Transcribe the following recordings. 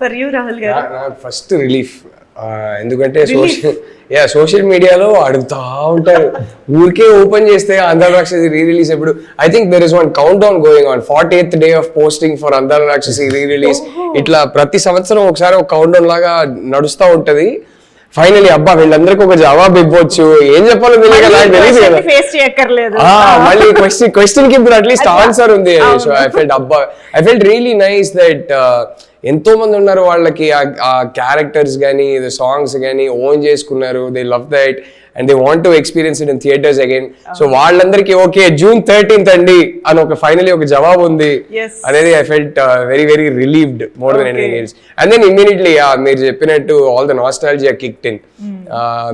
For you Rahul గారు. నాకు first relief ఎందుకంటే సోషల్ యా సోషల్ మీడియాలో అడుగుతా ఉంటారు. ఊరికే ఓపెన్ చేస్తే అందాల రాక్షసి రీ రిలీజ్ ఎప్పుడు? I think there is one count down going on forty eighth day of posting for Andala Rakshasi re release ఇట్లా ప్రతి సంవత్సరం ఒకసారి ఒక కౌంట్ డౌన్ లాగా నడుస్తూ ఉంటది. ఫైనలీ అబ్బా వీళ్ళందరికీ ఒక జవాబు ఇవ్వచ్చు. ఏం చెప్పాలో తెలియదు కదా ఫేస్ చేయక్కర్లేదు. ఆ, మళ్ళీ క్వశ్చన్ క్వశ్చన్కి ఇప్పుడు అట్లీస్ట్ ఆన్సర్ ఉంది. ఐ ఫెల్ట్ అబ్బా I felt really nice that ఎంతో మంది ఉన్నారు వాళ్ళకి ఆ క్యారెక్టర్స్ కానీ సాంగ్స్ కానీ ఓన్ చేసుకున్నారు. They love that and they want to experience in theatres again so వాళ్ళందరికీ ఓకే జూన్ థర్టీన్త్ అండి అని ఒక ఫైనలీ ఒక జవాబు ఉంది Yes. అనేది I felt very very relieved more than anything else and then immediately మీరు చెప్పినట్టు all the nostalgia kicked in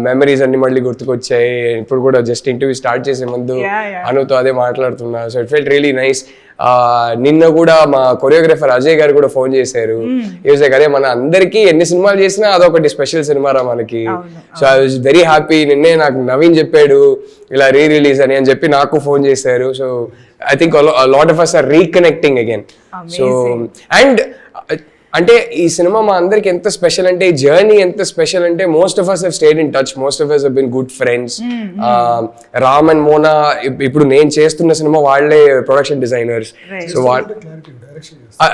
memories అన్ని మళ్ళీ గుర్తుకొచ్చాయి. ఇప్పుడు కూడా జస్ట్ ఇంటర్వ్యూ స్టార్ట్ చేసే ముందు. అనుతో అదే మాట్లాడుతున్నా. So it felt really nice నిన్న కూడా మా కొరియోగ్రాఫర్ అజయ్ గారు కూడా ఫోన్ చేశారు. యూజ్ అదే మన అందరికీ ఎన్ని సినిమాలు చేసినా అదొకటి స్పెషల్ సినిమా రా మనకి. So I was very happy నిన్నే నాకు నవీన్ చెప్పాడు ఇలా రీ రిలీజ్ అని అని చెప్పి నాకు ఫోన్ చేశారు. So I think lot of us are reconnecting again so and అంటే ఈ సినిమా మా అందరికి ఎంత స్పెషల్ అంటే ఈ జర్నీ ఎంత స్పెషల్ అంటే most of us have stayed in touch most of us been good friends Ram and Mona ఇప్పుడు నేను చేస్తున్న సినిమా వాళ్ళే ప్రొడక్షన్ డిజైనర్స్ సో వాళ్ళ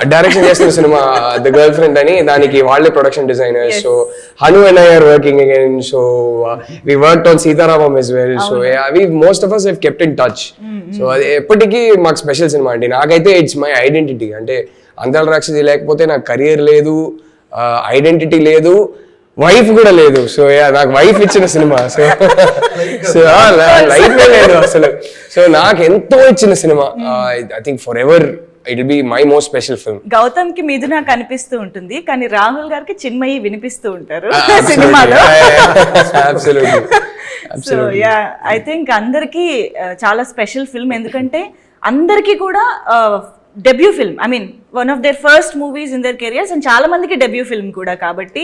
డైరెక్షన్ చేస్తున్న సినిమా ద గర్ల్ ఫ్రెండ్ అని దానికి వాళ్ళే production designers so Hanu and I are working again so we work on Sitaramam as well so we most of us have kept in touch so అది ఎప్పటికీ మాకు special cinema అండి. నాకైతే it's my identity అంటే అందాల రాక్షసి లేకపోతే నాకు కెరియర్ లేదు ఐడెంటిటీ లేదు వైఫ్ కూడా లేదు. సో నాకు వైఫ్ ఇచ్చిన సినిమా సో సో లైఫ్ లేదు అసలు. సో నాకు ఎంతో ఇచ్చిన cinema I think for ever it be my most special film గౌతమ్కి Mithuna కనిపిస్తూ ఉంటుంది కానీ రాహుల్ గారికి చిన్మయి వినిపిస్తూ ఉంటారు సినిమాలో. సో యా ఐ థింక్ అందరికీ చాలా స్పెషల్ ఫిల్మ్ ఎందుకంటే అందరికీ కూడా debut film I mean one of their first movies in their careers and చాలా మందికి డెబ్యూ ఫిల్మ్ కూడా కాబట్టి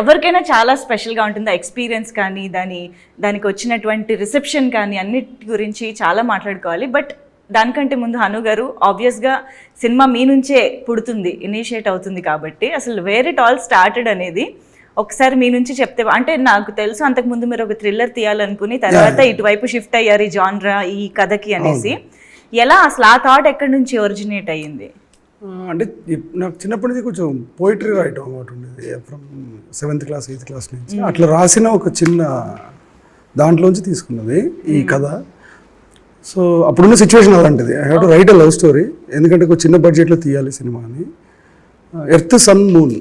ఎవరికైనా చాలా స్పెషల్గా ఉంటుంది. ఆ ఎక్స్పీరియన్స్ కానీ దాని దానికి వచ్చినటువంటి రిసెప్షన్ కానీ అన్నిటి గురించి చాలా మాట్లాడుకోవాలి. బట్ దానికంటే ముందు హను గారు ఆబ్వియస్గా సినిమా మీ నుంచే పుడుతుంది ఇనిషియేట్ అవుతుంది కాబట్టి అసలు వేర్ ఇట్ ఆల్ స్టార్టెడ్ అనేది ఒకసారి మీ నుంచి చెప్తే అంటే నాకు తెలుసు అంతకుముందు మీరు ఒక థ్రిల్లర్ తీయాలనుకుని తర్వాత ఇటువైపు షిఫ్ట్ అయ్యారు ఈ జాన్రా ఈ కథకి అనేసి. ఎలా అసలు ఆ థాట్ ఎక్కడి నుంచి ఒరిజినేట్ అయ్యింది? అంటే నాకు చిన్నప్పటి నుంచి కొంచెం పోయిటరీ రాయటం అలవాటు ఉండేది. From seventh class eighth class నుంచి. అట్లా రాసిన ఒక చిన్న దాంట్లోంచి తీసుకున్నది ఈ కథ. సో అప్పుడున్న సిచ్యువేషన్ అలాంటిది. I have to write a love story ఎందుకంటే ఒక చిన్న బడ్జెట్లో తీయాలి సినిమా అని ఎర్త్ సన్ మూన్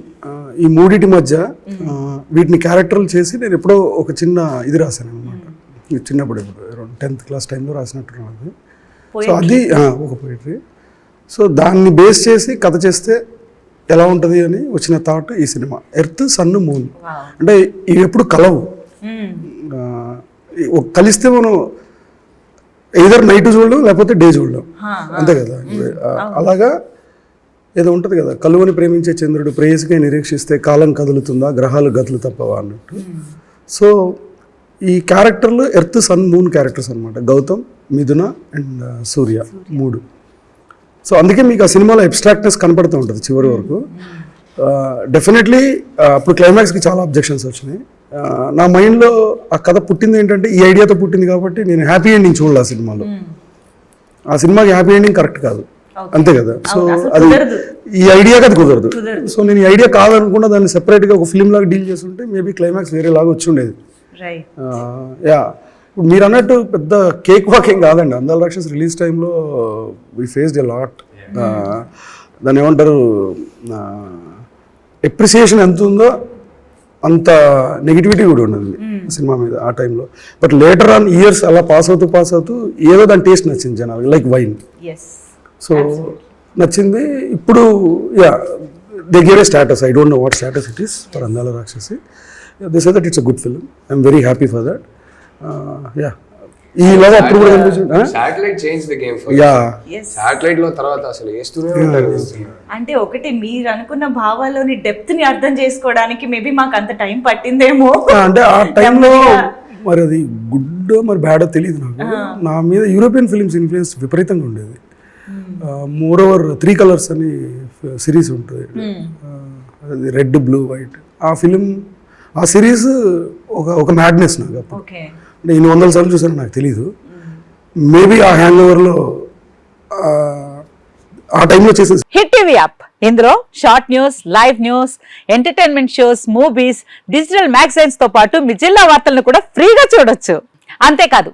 ఈ మూడిటి మధ్య ఆ, వీటిని క్యారెక్టర్లు చేసి నేను ఎప్పుడో ఒక చిన్న ఇది రాశాను అనమాట చిన్నప్పుడు ఇప్పుడు టెన్త్ క్లాస్ టైంలో రాసినట్టున్నాను అది. సో అది ఒక పోయిటరీ సో దాన్ని బేస్ చేసి కథ చేస్తే ఎలా ఉంటుంది అని వచ్చిన థాట్ ఈ సినిమా. ఎర్త్ సన్ మూన్ అంటే ఇవి ఎప్పుడు కలవు. ఒక కలిస్తే మనం ఏదర్ నైట్ చూడడం లేకపోతే డే చూడడం. అంతే కదా. ఆ, అలాగా ఏదో ఉంటుంది కదా. కలువని ప్రేమించే చంద్రుడు ప్రేయసికై నిరీక్షిస్తే కాలం కదులుతుందా గ్రహాలు గతులు తప్పవా అన్నట్టు. సో ఈ క్యారెక్టర్లు ఎర్త్ సన్ మూన్ క్యారెక్టర్స్ అన్నమాట. గౌతమ్ మిథున అండ్ సూర్య మూడు. సో అందుకే మీకు ఆ సినిమాలో అబ్స్ట్రాక్ట్నెస్ కనపడుతూ ఉంటుంది చివరి వరకు. డెఫినెట్లీ అప్పుడు క్లైమాక్స్కి చాలా అబ్జెక్షన్స్ వచ్చినాయి. నా మైండ్లో ఆ కథ పుట్టింది ఏంటంటే ఈ ఐడియాతో పుట్టింది కాబట్టి నేను హ్యాపీ ఎండింగ్ చూడాలి ఆ సినిమాలో. ఆ సినిమాకి హ్యాపీ ఎండింగ్ కరెక్ట్ కాదు. అంతే కదా? సో అది ఈ ఐడియాకి అది కుదరదు. సో నేను ఈ ఐడియా కాదనుకున్నా దాన్ని సెపరేట్గా ఒక ఫిల్మ్ లాగా డీల్ చేస్తుంటే మేబీ క్లైమాక్స్ వేరే లాగా వచ్చి ఉండేది. యా. ఇప్పుడు మీరు అన్నట్టు పెద్ద కేక్ వాక్ ఏం కాదండి. అందాల రాక్షస్ రిలీజ్ టైంలో వీ ఫేస్డ్ ఎ లాట్ దాన్ని ఏమంటారు? ఎప్రిసియేషన్ ఎంత ఉందో అంత నెగిటివిటీ కూడా ఉన్నది సినిమా మీద ఆ టైంలో. బట్ లేటర్ ఆన్ ఇయర్స్ అలా పాస్ అవుతూ పాస్ అవుతూ ఏదో దాని టేస్ట్ నచ్చింది జనాలకి లైక్ వైన్ సో నచ్చింది. ఇప్పుడు yeah they gave a status I don't know what status it is for Andala Rakshasi this that it's a good film I'm very happy for that yeah ఈ love అప్పుడు కూడా satellite change the game yeah సాటిలైట్లో తర్వాత అసలు వేస్తూనే ఉంటారు అంటే ఒకటి మీరు అనుకున్న భావాల్లోని డెప్త్ని అర్థం చేసుకోవడానికి మేబీ మాకు అంత టైం పట్టిందేమో. అంటే ఆ టైంలో మరి అది గుడ్ మరి బ్యాడో తెలియదు నాకు. నా మీద యూరోపియన్ ఫిలిమ్స్ ఇన్ఫ్లుయెన్స్ విపరీతంగా ఉండేది. మోర్ ఓవర్ త్రీ కలర్స్ అని సిరీస్ ఉంటుంది. ఆ, అది రెడ్ బ్లూ వైట్ ఆ ఫిలిం ఆ సిరీస్ ఒక ఒక మ్యాడ్నెస్ నాకు అప్పుడు. అంటే ఇన్ని వందల సార్లు చూసాను నాకు తెలీదు. మేబీ ఆ హ్యాంగ్ ఓవర్లో ఆ టైంలో చేసిన హిట్ టీవీ యాప్ ఇందులో short news live news entertainment shows movies digital మ్యాగజైన్స్తో పాటు మీ జిల్లా వార్తలను కూడా ఫ్రీగా చూడొచ్చు. అంతేకాదు